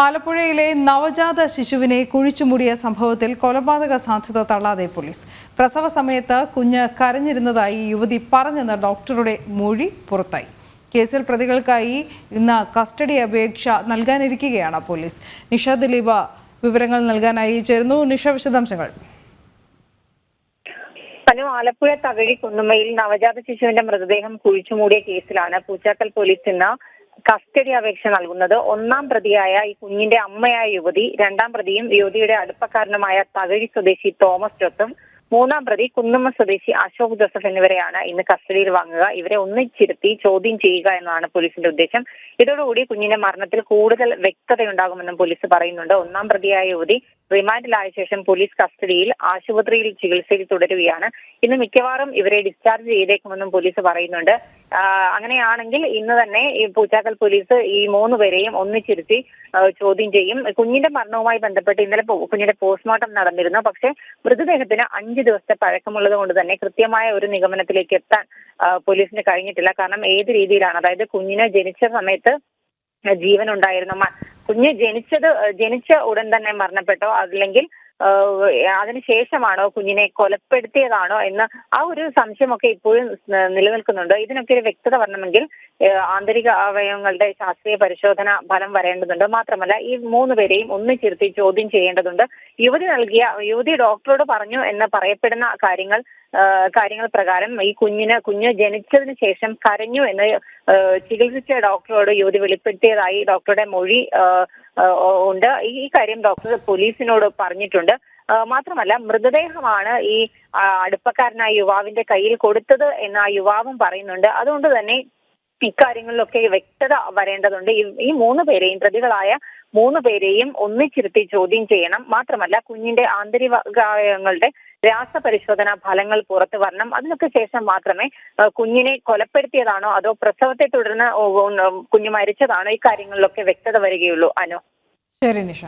ആലപ്പുഴയിലെ നവജാത ശിശുവിനെ കുഴിച്ചുമൂടിയ സംഭവത്തിൽ കൊലപാതക സാധ്യത തള്ളാതെ പോലീസ്. പ്രസവ സമയത്ത് കുഞ്ഞ് കരഞ്ഞിരുന്നതായി യുവതി പറഞ്ഞെന്ന ഡോക്ടറുടെ മൊഴി പുറത്തായി. കേസിൽ പ്രതികൾക്കായി ഇന്ന് കസ്റ്റഡി അപേക്ഷ നൽകാനിരിക്കുകയാണ് പോലീസ്. നിഷ ദിലീപ വിവരങ്ങൾ നൽകാനായി ചേരുന്നു. നിഷ വിശദാംശങ്ങൾ. അനു ആലപ്പുഴ തകഴി കുന്നുമ്മയിൽ നവജാത ശിശുവിന്റെ മൃതദേഹം കുഴിച്ചുമൂടിയ കേസിലാണ് പൂച്ചാക്കൽ പോലീസ് ഇന്ന് കസ്റ്റഡി അപേക്ഷ നൽകുന്നത്. ഒന്നാം പ്രതിയായ ഈ കുഞ്ഞിന്റെ അമ്മയായ യുവതി രണ്ടാം പ്രതിയും യുവതിയുടെ അടുപ്പക്കാരനുമായ തകഴി സ്വദേശി തോമസ് ജോസും മൂന്നാം പ്രതി കുന്നമ്മ സ്വദേശി അശോക് ജോസഫ് എന്നിവരെയാണ് ഇന്ന് കസ്റ്റഡിയിൽ വാങ്ങുക. ഇവരെ ഒന്നിച്ചിരുത്തി ചോദ്യം ചെയ്യുക എന്നാണ് പോലീസിന്റെ ഉദ്ദേശം. ഇതോടുകൂടി കുഞ്ഞിന്റെ മരണത്തിൽ കൂടുതൽ വ്യക്തതയുണ്ടാകുമെന്നും പോലീസ് പറയുന്നുണ്ട്. ഒന്നാം പ്രതിയായ യുവതി റിമാൻഡിലായ ശേഷം പോലീസ് കസ്റ്റഡിയിൽ ആശുപത്രിയിൽ ചികിത്സയിൽ തുടരുകയാണ്. ഇന്ന് മിക്കവാറും ഇവരെ ഡിസ്ചാർജ് ചെയ്തേക്കുമെന്നും പോലീസ് പറയുന്നുണ്ട്. അങ്ങനെയാണെങ്കിൽ ഇന്ന് തന്നെ പൂച്ചാക്കൽ പോലീസ് ഈ മൂന്ന് പേരെയും ഒന്നിച്ചിരുത്തി ചോദ്യം ചെയ്യും. കുഞ്ഞിന്റെ മരണവുമായി ബന്ധപ്പെട്ട് ഇന്നലെ കുഞ്ഞിന്റെ പോസ്റ്റ്മോർട്ടം നടന്നിരുന്നു. പക്ഷേ മൃതദേഹത്തിന് അഞ്ച് ദിവസത്തെ പഴക്കമുള്ളത് കൊണ്ട് തന്നെ കൃത്യമായ ഒരു നിഗമനത്തിലേക്ക് എത്താൻ പോലീസിന് കഴിഞ്ഞിട്ടില്ല. കാരണം ഏത് രീതിയിലാണ്? അതായത് കുഞ്ഞിനെ ജനിച്ച സമയത്ത് ജീവൻ ഉണ്ടായിരുന്നു കുഞ്ഞ് ജനിച്ചത് ജനിച്ച ഉടൻ തന്നെ മരണപ്പെട്ടോ? അല്ലെങ്കിൽ അതിനുശേഷമാണോ കുഞ്ഞിനെ കൊലപ്പെടുത്തിയതാണോ എന്ന് ആ ഒരു സംശയമൊക്കെ ഇപ്പോഴും നിലനിൽക്കുന്നുണ്ട്. ഇതിനൊക്കെ ഒരു വ്യക്തത വരണമെങ്കിൽ ആന്തരിക അവയവങ്ങളുടെ ശാസ്ത്രീയ പരിശോധന ഫലം വരേണ്ടതുണ്ട്. മാത്രമല്ല ഈ മൂന്ന് പേരെയും ഒന്നിച്ചിരുത്തി ചോദ്യം ചെയ്യേണ്ടതുണ്ട്. യുവതി നൽകിയ യുവതി ഡോക്ടറോട് പറഞ്ഞു എന്ന് പറയപ്പെടുന്ന കാര്യങ്ങൾ കാര്യങ്ങൾ പ്രകാരം ഈ കുഞ്ഞിന് കുഞ്ഞ് ജനിച്ചതിന് ശേഷം കരഞ്ഞു എന്ന് ചികിത്സിച്ച ഡോക്ടറോട് യുവതി വെളിപ്പെടുത്തിയതായി ഡോക്ടറുടെ മൊഴി ഉണ്ട്. ഈ കാര്യം ഡോക്ടർ പോലീസിനോട് പറഞ്ഞിട്ടുണ്ട്. ആഹ് മാത്രമല്ല മൃതദേഹമാണ് ഈ അടുപ്പക്കാരനായ യുവാവിന്റെ കയ്യിൽ കൊടുത്തത് എന്ന് ആ യുവാവും പറയുന്നുണ്ട്. അതുകൊണ്ട് തന്നെ ഇക്കാര്യങ്ങളിലൊക്കെ വ്യക്തത വരേണ്ടതുണ്ട്. ഈ- മൂന്ന് പേരെയും പ്രതികളായ മൂന്ന് പേരെയും ഒന്നിച്ചിരുത്തി ചോദ്യം ചെയ്യണം. മാത്രമല്ല കുഞ്ഞിന്റെ ആന്തരികാവയവങ്ങളുടെ രാസപരിശോധന ഫലങ്ങൾ പുറത്തു വരണം. അതിനൊക്കെ ശേഷം മാത്രമേ കുഞ്ഞിനെ കൊലപ്പെടുത്തിയതാണോ അതോ പ്രസവത്തെ തുടർന്ന് ഓ, മരിച്ചതാണോ? ഇക്കാര്യങ്ങളിലൊക്കെ കാര്യങ്ങളിലൊക്കെ വ്യക്തത വരികയുള്ളൂ. അനു. ശരി നിഷ.